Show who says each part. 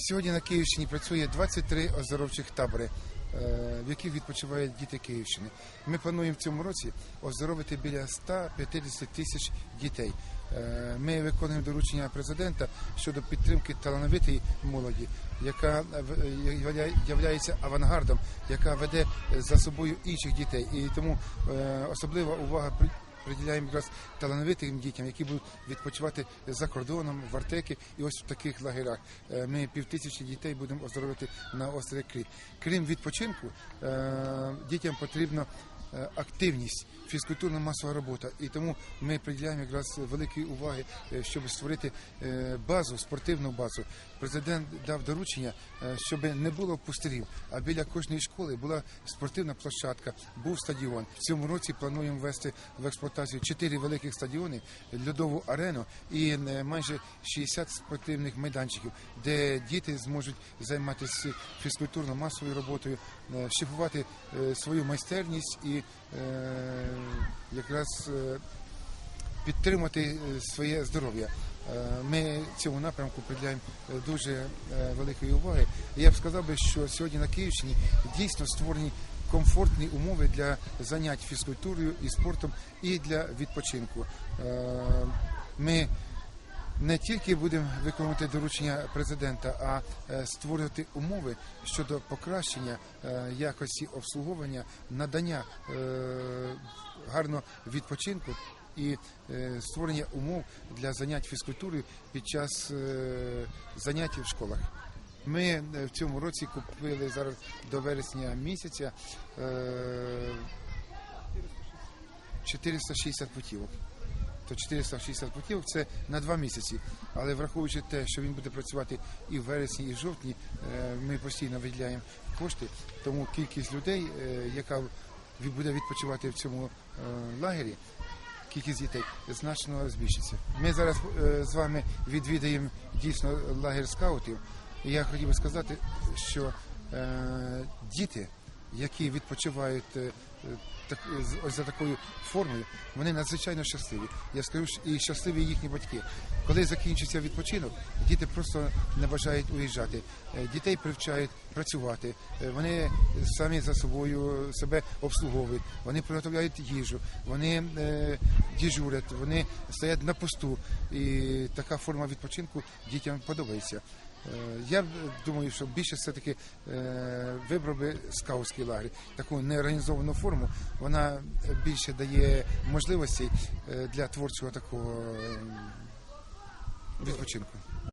Speaker 1: Сьогодні на Київщині працює 23 оздоровчих табори, е, в яких відпочивають діти Київщини. Ми плануємо в цьому році оздоровити біля 150 тисяч дітей. Е, Ми виконуємо доручення президента щодо підтримки талановитої молоді, яка є авангардом, яка веде за собою інших дітей. І тому е, особлива увага приділяємо якраз талановитим дітям, які будуть відпочивати за кордоном, в Артеки. і ось в таких лагерях. Ми Ми півтисячі дітей будемо оздоровити на острові Кріт. Крім відпочинку, е, дітям потрібно е, активність, фізкультурна масова робота. І тому ми приділяємо якраз великої уваги, е, щоб створити е, базу, спортивну базу. Президент дав доручення, е, щоб не було пустирів, а біля кожної школи була спортивна площадка, був стадіон. В цьому році плануємо ввести в експлуатацію чотири великих стадіони, льодову арену і е, майже 60 спортивних майданчиків, де діти зможуть займатися фізкультурно-масовою роботою, е, шліфувати е, свою майстерність і е, якраз е, підтримати е, своє здоров'я. Ми цьому напрямку приділяємо дуже великої уваги. Я б сказав би, що сьогодні на Київщині дійсно створені комфортні умови для занять фізкультурою і спортом, і для відпочинку. Ми не тільки будемо виконувати доручення президента, а е, створювати умови щодо покращення е, якості обслуговування, надання е, гарного відпочинку і створення умов для занять фізкультурою під час занять в школах. Ми в цьому році купили зараз до вересня місяця е, 460 путівок то 460 путівок це на два місяці. Але враховуючи те, що він буде працювати і в вересні, і в жовтні, е, ми постійно виділяємо кошти. Тому кількість людей, е, яка буде відпочивати в цьому е, лагері, кількість дітей значно збільшиться. Ми зараз з вами відвідаємо дійсно лагер скаутів. І я хотів би сказати, що діти, які відпочивають е, так, ось за такою формою, вони надзвичайно щасливі. Я скажу, і щасливі їхні батьки. Коли закінчиться відпочинок, діти просто не бажають уїжджати. Е, Дітей привчають працювати. Е, Вони самі за собою себе обслуговують. Вони приготовляють їжу, вони діжурять, вони стоять на посту. І така форма відпочинку дітям подобається. Е, Я думаю, що більше все-таки е, вибрав би скаутський лагерь, таку неорганізовану форму. Вона більше дає можливостей е, для творчого такого е, відпочинку.